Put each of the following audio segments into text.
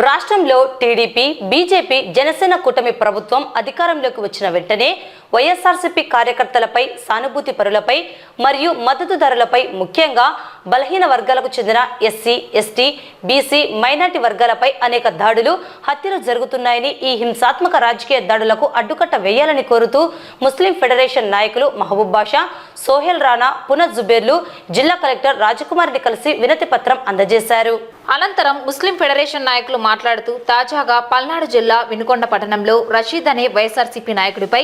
రాష్ట్రంలో TDP BJP Janasena కూటమి ప్రభుత్వం అధికారంలోకి వచ్చిన వెంటనే వైఎస్ఆర్సీపీ కార్యకర్తలపై సానుభూతి పరులపై మరియు మద్దతుదారులపై ముఖ్యంగా బలహీన వర్గాలకు చెందిన ఎస్సీ ఎస్టీ బీసీ మైనార్టీ వర్గాలపై అనేక దాడులు హత్యలు జరుగుతున్నాయని ఈ హింసాత్మక రాజకీయ దాడులకు అడ్డుకట్ట వేయాలని కోరుతూ ముస్లిం ఫెడరేషన్ నాయకులు మహబూబ్ బాషా సోహెల్ రాణా పునః జుబేర్లు జిల్లా కలెక్టర్ రాజకుమార్ని కలిసి వినతి పత్రం అందజేశారు. అనంతరం ముస్లిం ఫెడరేషన్ నాయకులు మాట్లాడుతూ తాజాగా పల్నాడు జిల్లా వినుకొండ పట్టణంలో రషీద్ అనే వైఎస్ఆర్సీపీ నాయకుడిపై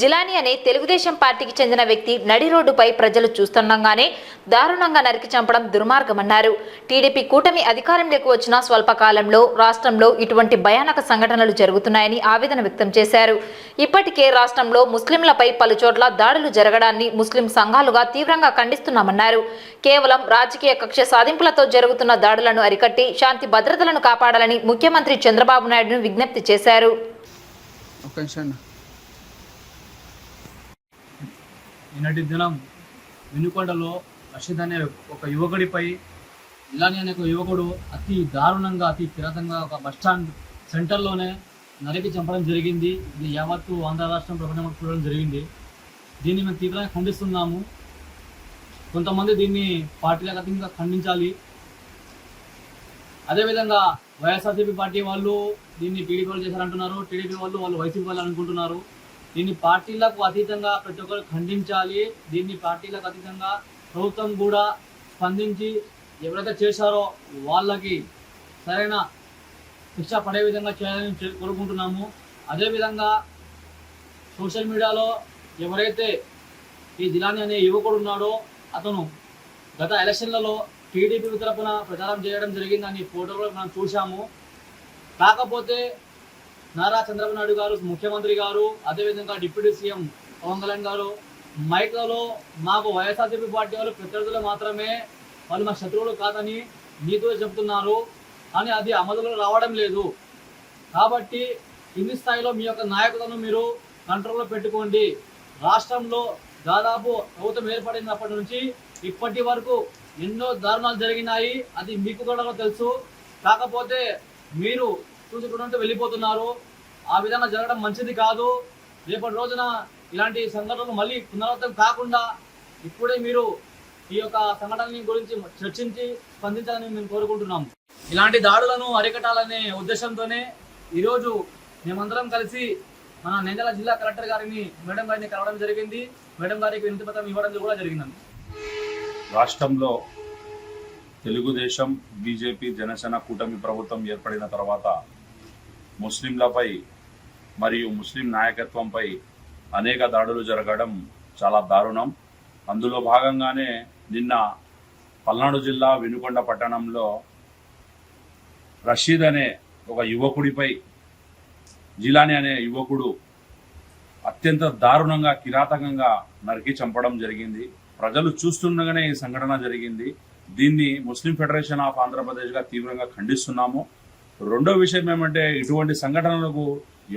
జిలాని అనే తెలుగుదేశం పార్టీకి చెందిన వ్యక్తి నడి రోడ్డుపై ప్రజలు చూస్తుండగానే దారుణంగా నరికి చంపడం దుర్మార్గమన్నారు. టీడీపీ కూటమి అధికారంలోకి వచ్చిన స్వల్పకాలంలో రాష్ట్రంలో ఇటువంటి భయానక సంఘటనలు జరుగుతున్నాయని ఆవేదన వ్యక్తం చేశారు. ఇప్పటికే రాష్ట్రంలో ముస్లింలపై పలుచోట్ల దాడులు జరగడాన్ని ముస్లిం సంఘాలుగా తీవ్రంగా ఖండిస్తున్నామన్నారు. కేవలం రాజకీయ కక్ష సాధింపులతో జరుగుతున్న దాడులను అరికట్టి శాంతి భద్రతలను కాపాడాలని ముఖ్యమంత్రి చంద్రబాబు నాయుడును విజ్ఞప్తి చేశారు. నిన్నటి దినం వెనుకొండలో రషీద్ అనే ఒక యువకుడిపై ఇలానే అనే ఒక యువకుడు అతి దారుణంగా అతి కిరాతంగా ఒక బస్టాండ్ సెంటర్లోనే నరికి చంపడం జరిగింది. ఇది యావత్తు ఆంధ్ర రాష్ట్రం ప్రపంచం చూడడం జరిగింది. దీన్ని మేము తీవ్రంగా ఖండిస్తున్నాము. కొంతమంది దీన్ని పార్టీలకు అతీతంగా ఖండించాలి. అదేవిధంగా వైఎస్ఆర్సీపీ పార్టీ వాళ్ళు దీన్ని టీడీపీ వాళ్ళు చేశారంటున్నారు. టీడీపీ వాళ్ళు వాళ్ళు వైసీపీ వాళ్ళు అనుకుంటున్నారు. దీన్ని పార్టీలకు అతీతంగా ప్రతి ఒక్కరు ఖండించాలి. దీన్ని పార్టీలకు అతీతంగా ప్రభుత్వం కూడా స్పందించి ఎవరైతే చేశారో వాళ్ళకి సరైన శిక్ష పడే విధంగా చేయాలని కోరుకుంటున్నాము. అదేవిధంగా సోషల్ మీడియాలో ఎవరైతే ఈ జిలాని అనే యువకుడు ఉన్నాడో అతను గత ఎలక్షన్లలో టీడీపీ తరపున ప్రచారం చేయడం జరిగిందని ఫోటోలో మనం చూశాము. కాకపోతే నారా చంద్రబాబు నాయుడు గారు ముఖ్యమంత్రి గారు అదేవిధంగా డిప్యూటీ సీఎం పవన్ కళ్యాణ్ గారు మైక్లలో మాకు వైఎస్ఆర్సీపీ పార్టీ వాళ్ళు ప్రత్యర్థులు మాత్రమే వాళ్ళు మా శత్రువులు కాదని నీతో చెప్తున్నారు కానీ అది అమలులో రావడం లేదు. కాబట్టి కింది స్థాయిలో మీ యొక్క నాయకులను మీరు కంట్రోల్లో పెట్టుకోండి. రాష్ట్రంలో దాదాపు ప్రభుత్వం ఏర్పడినప్పటి నుంచి ఇప్పటి వరకు ఎన్నో దారుణాలు జరిగినాయి. అది మీకు కూడా తెలుసు. కాకపోతే మీరు చూసుకుంటూ వెళ్ళిపోతున్నారు. ఆ విధంగా జరగడం మంచిది కాదు. రేపటి రోజున ఇలాంటి సంఘటనలు మళ్ళీ పునరావృతం కాకుండా ఇప్పుడే మీరు ఈ యొక్క సంఘటన గురించి చర్చించి స్పందించాలని మేము కోరుకుంటున్నాము. ఇలాంటి దాడులను అరికట్టాలనే ఉద్దేశంతోనే ఈరోజు మేమందరం కలిసి మన నంద్యాల జిల్లా కలెక్టర్ గారిని మేడం గారిని కలవడం జరిగింది. మేడం గారికి వినతి పత్రం ఇవ్వడం కూడా జరిగిందండి. రాష్ట్రంలో తెలుగుదేశం బీజేపీ జనసేన కూటమి ప్రభుత్వం ఏర్పడిన తర్వాత ముస్లింలపై మరియు ముస్లిం నాయకత్వంపై అనేక దాడులు జరగడం చాలా దారుణం. అందులో భాగంగానే నిన్న పల్నాడు జిల్లా వినుకొండ పట్టణంలో రషీద్ అనే ఒక యువకుడిపై జిలాని అనే యువకుడు అత్యంత దారుణంగా కిరాతకంగా నరికి చంపడం జరిగింది. ప్రజలు చూస్తుండగానే ఈ సంఘటన జరిగింది. దీన్ని ముస్లిం ఫెడరేషన్ ఆఫ్ ఆంధ్రప్రదేశ్గా తీవ్రంగా ఖండిస్తున్నాము. రెండో విషయం ఏమంటే ఇటువంటి సంఘటనలకు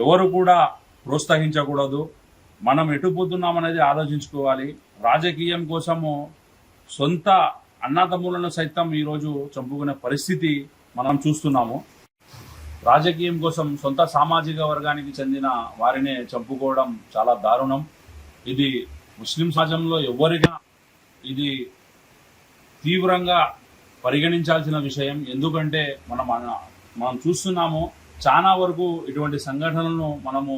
ఎవరు కూడా ప్రోత్సహించకూడదు. మనం ఎటు పోతున్నామనేది ఆలోచించుకోవాలి. రాజకీయం కోసము సొంత అన్నదమ్ములను సైతం ఈరోజు చంపుకునే పరిస్థితి మనం చూస్తున్నాము. రాజకీయం కోసం సొంత సామాజిక వర్గానికి చెందిన వారినే చంపుకోవడం చాలా దారుణం. ఇది ముస్లిం సమాజంలో ఎవరిగా ఇది తీవ్రంగా పరిగణించాల్సిన విషయం. ఎందుకంటే మనం మనం చూస్తున్నాము చాలా వరకు ఇటువంటి సంఘటనలను మనము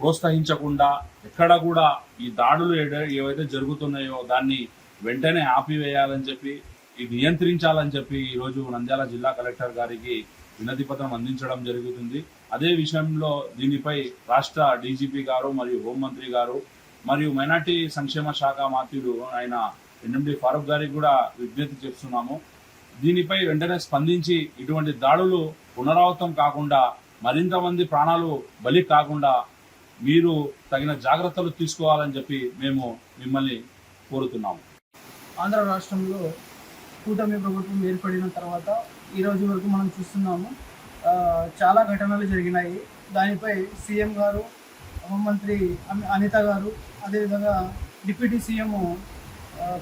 ప్రోత్సహించకుండా ఎక్కడ కూడా ఈ దాడులు ఏవైతే జరుగుతున్నాయో దాన్ని వెంటనే ఆపివేయాలని చెప్పి ఇది నియంత్రించాలని చెప్పి ఈరోజు నంద్యాల జిల్లా కలెక్టర్ గారికి వినతి పత్రం అందించడం జరుగుతుంది. అదే విషయంలో దీనిపై రాష్ట్ర డీజీపీ గారు మరియు హోంమంత్రి గారు మరియు మైనార్టీ సంక్షేమ శాఖ మాత్యుడు ఆయన ఎన్ఎండి ఫారూక్ గారికి కూడా విజ్ఞప్తి చేస్తున్నాము. దీనిపై వెంటనే స్పందించి ఇటువంటి దాడులు పునరావృతం కాకుండా మరింత మంది ప్రాణాలు బలి కాకుండా మీరు తగిన జాగ్రత్తలు తీసుకోవాలని చెప్పి మేము మిమ్మల్ని కోరుతున్నాము. ఆంధ్ర రాష్ట్రంలో కూటమి ప్రభుత్వం ఏర్పడిన తర్వాత ఈ రోజు వరకు మనం చూస్తున్నాము. చాలా ఘటనలు జరిగినాయి. దానిపై సీఎం గారు హోంమంత్రి అనిత గారు అదేవిధంగా డిప్యూటీ సీఎం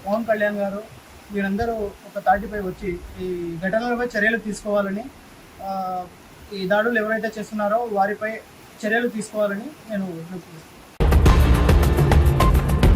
పవన్ కళ్యాణ్ గారు వీరందరూ ఒక తాటిపై వచ్చి ఈ ఘటనలపై చర్యలు తీసుకోవాలని ఈ దాడులు ఎవరైతే చేస్తున్నారో వారిపై చర్యలు తీసుకోవాలని నేను విజ్ఞప్తి చేస్తున్నాను.